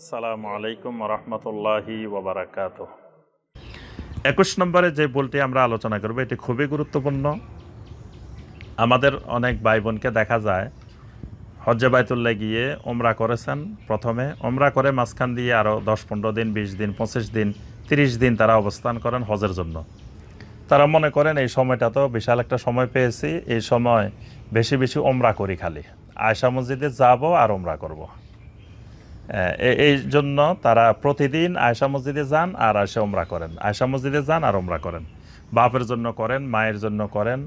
আসসালামু আলাইকুম রহমতুল্লাহি ওবরাকাত একুশ নম্বরে যে বলটি আমরা আলোচনা করব, এটি খুবই গুরুত্বপূর্ণ। আমাদের অনেক ভাই বোনকে দেখা যায়, হজ্জে বাইতুল্লাহ গিয়ে ওমরা করেছেন। প্রথমে ওমরা করে মাঝখান দিয়ে আরও দশ, পনেরো দিন, বিশ দিন, পঁচিশ দিন, তিরিশ দিন তারা অবস্থান করেন হজের জন্য। তারা মনে করেন, এই সময়টা তো বিশাল একটা সময় পেয়েছি, এই সময় বেশি বেশি ওমরা করি খালি। আয়সা মসজিদে যাব আর ওমরা করব। এই জন্য তারা প্রতিদিন আয়সা মসজিদে যান আর আয়সা ওমরা করেন। আয়সা মসজিদে যান আর ওমরা করেন। বাপের জন্য করেন, মায়ের জন্য করেন,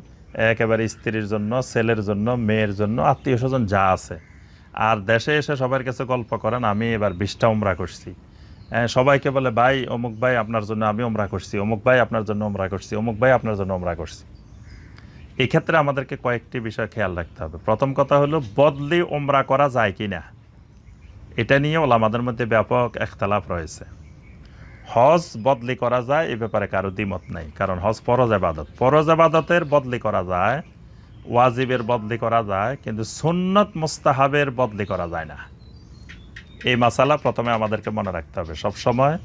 একেবারে স্ত্রীর জন্য, ছেলের জন্য, মেয়ের জন্য, আত্মীয় স্বজন যা আছে। আর দেশে এসে সবার কাছে গল্প করেন, আমি এবার বিশটা ওমরা করছি। সবাইকে বলে, ভাই, অমুক ভাই আপনার জন্য আমি ওমরা করছি, অমুক ভাই আপনার জন্য ওমরা করছি, অমুক ভাই আপনার জন্য ওমরা করছি। এক্ষেত্রে আমাদেরকে কয়েকটি বিষয় খেয়াল রাখতে হবে। প্রথম কথা হলো, বদলি ওমরা করা যায় কি না এটা নিয়ে ওলামাদের মধ্যে ব্যাপক একতলাপ রয়েছে। হজ বদলি করা যায় এ ব্যাপারে কারও দ্বিমত নাই, কারণ হজ ফরজ আবাদত ফরজ আবাদতের বদলি করা যায়, ওয়াজিবের বদলি করা যায়, কিন্তু সুন্নত মুস্তাহাবের বদলি করা যায় না। এই মাসালা প্রথমে আমাদেরকে মনে রাখতে হবে। সব সময়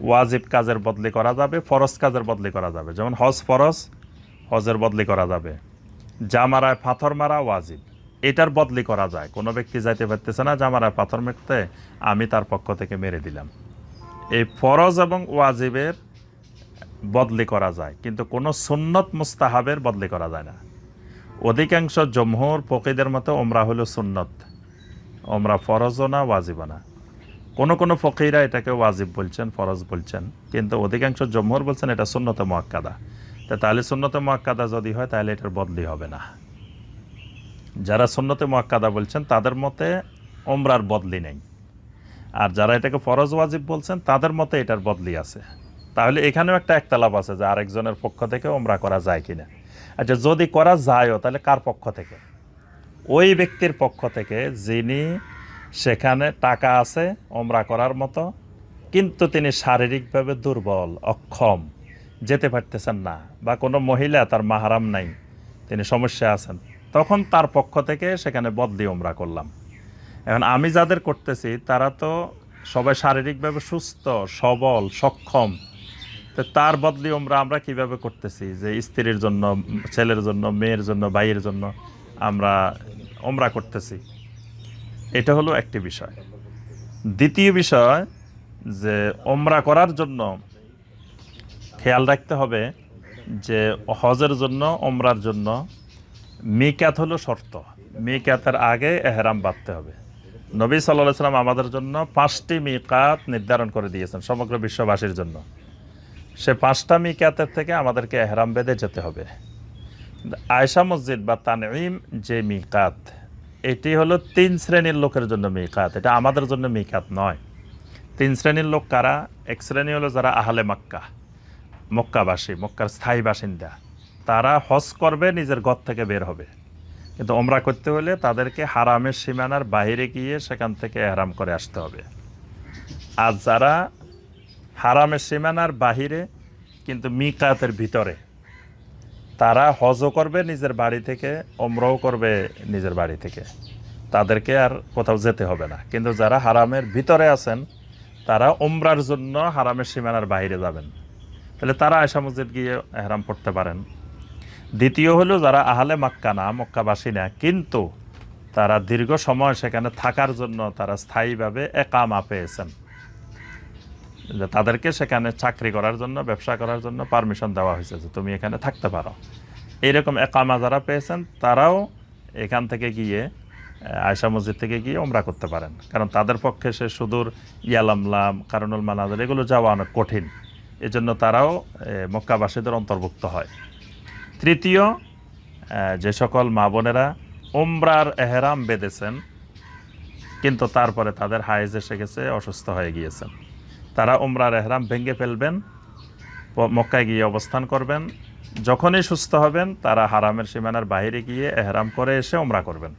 ওয়াজিব কাজের বদলি করা যাবে, ফরজ কাজের বদলি করা যাবে। যেমন হজ ফরজ, হজের বদলি করা যাবে। জামারায় পাথর মারা ওয়াজিব। এটার বদলি করা যায়। কোনো ব্যক্তি যাইতে পারতেছে না জামারায় পাথর মারতে আমি তার পক্ষ থেকে মেরে দিলাম। এই ফরজ এবং ওয়াজিবের বদলি করা যায়, কিন্তু কোনো সুন্নত মুস্তাহাবের বদলি করা যায় না। অধিকাংশ জমহুর ফকিদের মতো ওমরা হলো সুন্নত ওমরা ফরজও না, ওয়াজিবও না। কোনো কোনো ফকিরা এটাকে ওয়াজিব বলছেন, ফরজ বলছেন, কিন্তু অধিকাংশ জমহুর বলছেন এটা সুন্নত মোয়াক্কাদা। তাহলে সুন্নত মোয়াক্কাদা যদি হয়, তাহলে এটার বদলি হবে না। যারা সুন্নতে মোয়াক্কাদা বলছেন, তাদের মতে ওমরার বদলি নেই। আর যারা এটাকে ফরজ ওয়াজিব বলছেন, তাদের মতে এটার বদলি আছে। তাহলে এখানেও একটা একতালাপ আছে যে আরেকজনের পক্ষ থেকে ওমরা করা যায় কিনা। আচ্ছা যদি করা যায়ও, তাহলে কার পক্ষ থেকে? ওই ব্যক্তির পক্ষ থেকে যিনি সেখানে টাকা আছে ওমরা করার মতো, কিন্তু তিনি শারীরিকভাবে দুর্বল, অক্ষম, যেতে পারতেছেন না, বা কোনো মহিলা তার মাহারাম নাই, তিনি সমস্যা আছেন তখন তার পক্ষ থেকে সেখানে বদলি ওমরা করলাম। এখন আমি যাদের করতেছি, তারা তো সবাই শারীরিকভাবে সুস্থ, সবল, সক্ষম। তো তার বদলি ওমরা আমরা কীভাবে করতেছি? যে স্ত্রীর জন্য, ছেলের জন্য, মেয়ের জন্য, ভাইয়ের জন্য আমরা ওমরা করতেছি। এটা হলো একটি বিষয়। দ্বিতীয় বিষয় যে ওমরা করার জন্য খেয়াল রাখতে হবে যে হজের জন্য ওমরার জন্য মিকাত হলো শর্ত। মিকাতের আগে এহরাম বাঁধতে হবে। নবী সাল্লাহ সাল্লাম আমাদের জন্য পাঁচটি মিকাত নির্ধারণ করে দিয়েছেন সমগ্র বিশ্ববাসীর জন্য। সে পাঁচটা মিকাতের থেকে আমাদেরকে এহরাম বেঁধে যেতে হবে। আয়সা মসজিদ বা তানঈম যে মিকাত, এটি হলো তিন শ্রেণির লোকের জন্য মিকাত। এটা আমাদের জন্য মিকাত নয়। তিন শ্রেণির লোক কারা? এক শ্রেণি হলো যারা আহলে মক্কা, মক্কাবাসী, মক্কার স্থায়ী বাসিন্দা। তারা হজ করবে, নিজের ঘর থেকে বের হবে। কিন্তু ওমরা করতে হলে তাদেরকে হারামের সীমানার বাইরে গিয়ে সেখান থেকে এহরাম করে আসতে হবে। আর যারা হারামের সীমানার বাহিরে, কিন্তু মিকাতের ভিতরে, তারা হজও করবে নিজের বাড়ি থেকে, ওমরাও করবে নিজের বাড়ি থেকে। তাদেরকে আর কোথাও যেতে হবে না। কিন্তু যারা হারামের ভিতরে আছেন, তারা ওমরার জন্য হারামের সীমানার বাইরে যাবেন। তাহলে তারা আয়সা মসজিদ গিয়ে এহরাম পড়তে পারেন। দ্বিতীয় হলো যারা আহলে মাক্কা না, মক্কাবাসী না, কিন্তু তারা দীর্ঘ সময় সেখানে থাকার জন্য তারা স্থায়ীভাবে একামা পেয়েছেন। তাদেরকে সেখানে চাকরি করার জন্য, ব্যবসা করার জন্য পারমিশন দেওয়া হয়েছে যে তুমি এখানে থাকতে পারো। এইরকম একামা যারা পেয়েছেন, তারাও এখান থেকে গিয়ে আয়সা মসজিদ থেকে গিয়ে ওমরা করতে পারেন। কারণ তাদের পক্ষে সে সুদূর ইয়ালামলাম কারণুল মানাদের এগুলো যাওয়া অনেক কঠিন। এজন্য তারাও মক্কাবাসীদের অন্তর্ভুক্ত হয়। তৃতীয় যে সকল মা বোনেরা ওমরার এহরাম বেঁধেছেন, কিন্তু তারপরে তাদের হায়েজ এসে গেছে, অসুস্থ হয়ে গিয়েছেন। তারা ওমরার এহরাম ভেঙে ফেলবেন মক্কায় গিয়ে অবস্থান করবেন। যখনই সুস্থ হবেন, তারা হারামের সীমানার বাইরে গিয়ে এহরাম করে এসে ওমরা করবেন।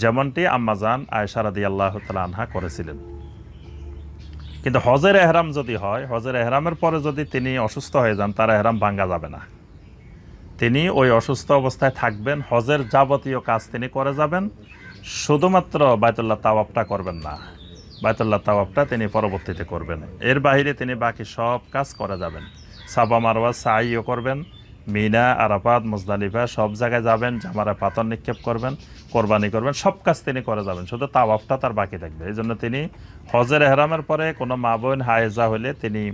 যেমনটি আম্মাজান আয়সারাদি আল্লাহ আনহা করেছিলেন। কিন্তু হজের এহরাম যদি হয়, হজের এহরামের পরে যদি তিনি অসুস্থ হয়ে যান, তার এহরাম ভাঙ্গা যাবে না। তিনি ওই অসুস্থ অবস্থায় থাকবেন, হজের যাবতীয় কাজ তিনি করে যাবেন। শুধুমাত্র বায়তুল্লাহ তাওয়াবটা করবেন না। বায়তুল্লাহ তাওয়াবটা তিনি পরবর্তীতে করবেন। এর বাইরে তিনি বাকি সব কাজ করা যাবেন। সাবা মারওয়া, সাইও করবেন। মিনা, আরাফাত, মুজদালিফা সব জায়গায় যাবেন। জামারা পাথর নিক্ষেপ করবেন, কোরবানি করবেন, সব কাজ তিনি করে যাবেন। শুধু তাওয়াফটা তার বাকি থাকবে। এই জন্য তিনি হজের এহরামের পরে কোনো মা বোন হায়েজা হলে তিনি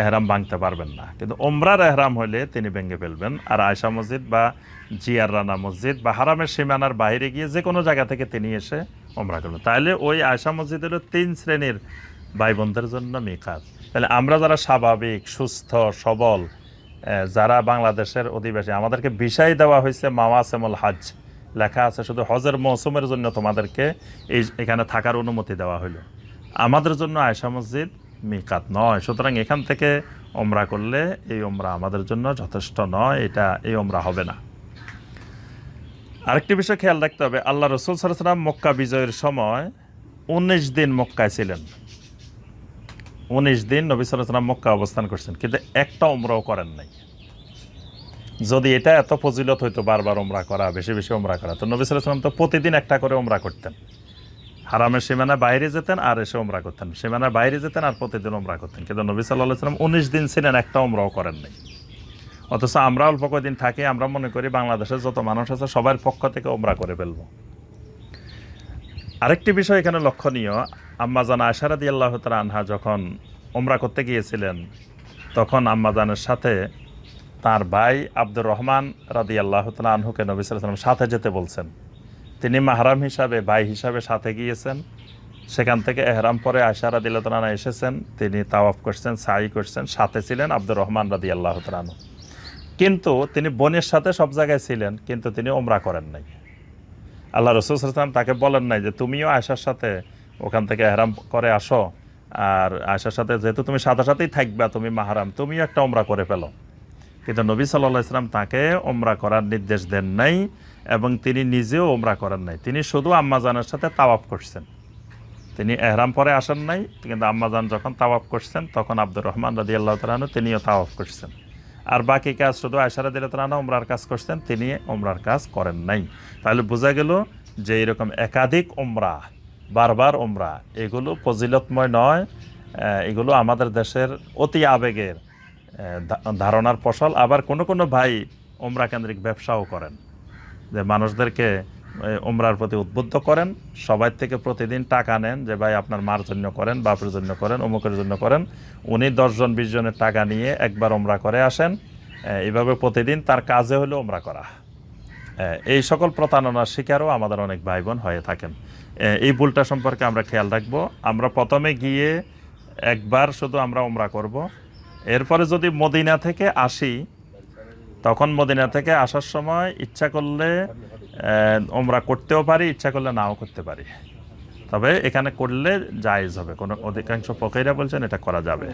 এহরাম ভাঙতে পারবেন না। কিন্তু ওমরার এহরাম হলে তিনি ভেঙে ফেলবেন। আর আয়সা মসজিদ বা জিয়ার রানা মসজিদ বা হারামের সীমানার বাইরে গিয়ে যে কোনো জায়গা থেকে তিনি এসে ওমরা করবেন। তাহলে ওই আয়সা মসজিদেরও তিন শ্রেণির ভাই বোনদের জন্য মিকাত। তাহলে আমরা যারা স্বাভাবিক, সুস্থ, সবল যারা বাংলাদেশের অধিবাসী, আমাদেরকে বিষয় দেওয়া হয়েছে মাওয়াসেমুল হাজ লেখা আছে শুধু হজের মৌসুমের জন্য তোমাদেরকে এই এখানে থাকার অনুমতি দেওয়া হলো। আমাদের জন্য আয়সা মসজিদ মিকাত নয়। সুতরাং এখান থেকে ওমরা করলে এই ওমরা আমাদের জন্য যথেষ্ট নয়, এটা এই ওমরা হবে না। আরেকটি বিষয় খেয়াল রাখতে হবে, আল্লাহ রসুল সাল্লাম মক্কা বিজয়ের সময় উনিশ দিন মক্কায় ছিলেন। উনিশ দিন নবী সাল্লাম মক্কা অবস্থান করছেন, কিন্তু একটা ওমরাও করেন নাই। যদি এটা এত ফজিলত হইতো বারবার ওমরা করা, বেশি বেশি ওমরা করা, তো নবী সাল্লাম তো প্রতিদিন একটা করে ওমরা করতেন। হারামের সীমানা বাইরে যেতেন আর এসে ওমরা করতেন। সীমানার বাইরে যেতেন আর প্রতিদিন ওমরা করতেন। কিন্তু নবী সাল্লাহ সাল্লাম উনিশ দিন ছিলেন, একটা ওমরাও করেন নাই। অথচ আমরা অল্প কয়েকদিন থাকি, আমরা মনে করি বাংলাদেশের যত মানুষ আছে, সবার পক্ষ থেকে ওমরা করে ফেলব। আরেকটি বিষয় এখানে লক্ষণীয় আম্মাজান আশারাদি আল্লাহ তালা আনহা যখন ওমরা করতে গিয়েছিলেন, তখন আম্মাজানের সাথে তার ভাই আব্দুর রহমান রাদি আল্লাহ তালা আনহুকে নবী সাল্লাম সাথে যেতে বলছেন। তিনি মাহারাম হিসাবে, ভাই হিসাবে সাথে গিয়েছেন। সেখান থেকে এহরাম পরে আশা রাদি আল্লাহ তালা এসেছেন। তিনি তাওয়াফ করছেন, সাই করছেন, সাথে ছিলেন আব্দুর রহমান রাদি আল্লাহ তালানহু কিন্তু তিনি বোনের সাথে সব জায়গায় ছিলেন, কিন্তু তিনি ওমরা করেন নাই। আল্লাহ রসুল সাল্লাম তাকে বলেন নাই যে, তুমিও আয়সার সাথে ওখান থেকে এহরাম করে আসো। আর আয়সার সাথে যেহেতু তুমি সাথে সাথেই থাকবা, তুমি মাহারাম, তুমিও একটা ওমরা করে ফেলো। কিন্তু নবী সাল্লাহ ইসলাম তাকে ওমরা করার নির্দেশ দেন নাই। এবং তিনি নিজেও ওমরা করেন নাই। তিনি শুধু আম্মাজানের সাথে তাওয়াফ করছেন। তিনি এহরাম পরে আসেন নাই, কিন্তু আম্মাজান যখন তাওয়াফ করছেন, তখন আব্দুর রহমান রাজি আল্লাহ তালানু তিনিও তাওয়াফ করছেন। আর বাকি কাজ শুধু আয়সারা দিল তালানা ওমরার কাজ করছেন, তিনি ওমরার কাজ করেন নাই। তাহলে বোঝা গেল যে এরকম একাধিক ওমরা, বারবার ওমরা, এগুলো ফজিলতময় নয় এগুলো আমাদের দেশের অতি আবেগের ধারণার ফসল। আবার কোনো কোনো ভাই ওমরা কেন্দ্রিক ব্যবসাও করেন। যে মানুষদেরকে এ, ওমরার প্রতি উদ্বুদ্ধ করেন সবাই থেকে প্রতিদিন টাকা নেন যে ভাই আপনার মার জন্য করেন বাপের জন্য করেন অমুকের জন্য করেন। উনি দশজন বিশ জনের টাকা নিয়ে একবার ওমরা করে আসেন। এইভাবে প্রতিদিন তার কাজে হলো ওমরা করা। এই সকল প্রতারণার শিকারও আমাদের অনেক ভাই বোন হয়ে থাকেন। এই ভুলটা সম্পর্কে আমরা খেয়াল রাখব। আমরা প্রথমে গিয়ে একবার শুধু আমরা ওমরা করব। এরপরে যদি মদিনা থেকে আসি তখন মদিনা থেকে আসার সময় ইচ্ছা করলে ওমরা করতেও পারি, ইচ্ছা করলে নাও করতে পারি। তবে এখানে করলে জায়েজ হবে। কোনো অধিকাংশ পকেরা বলছেন এটা করা যাবে।